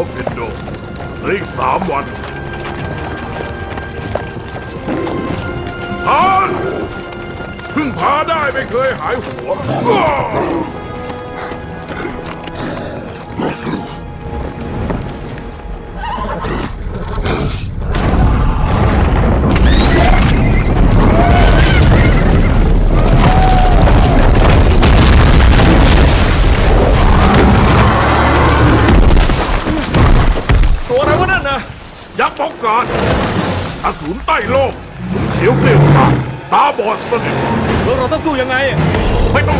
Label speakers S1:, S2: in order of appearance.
S1: าเพนโดเหลืออีกสามวันฮัสเพิ่งพาได้ไม่เคยหายหัว ยักษ์บอกการอสูรใต้โลกฉุนเฉียวเกลียวกราดตาบอดสนิท
S2: แล้วเราต้องสู้ยังไง
S1: ไม่ต้องสู้ต้องหนี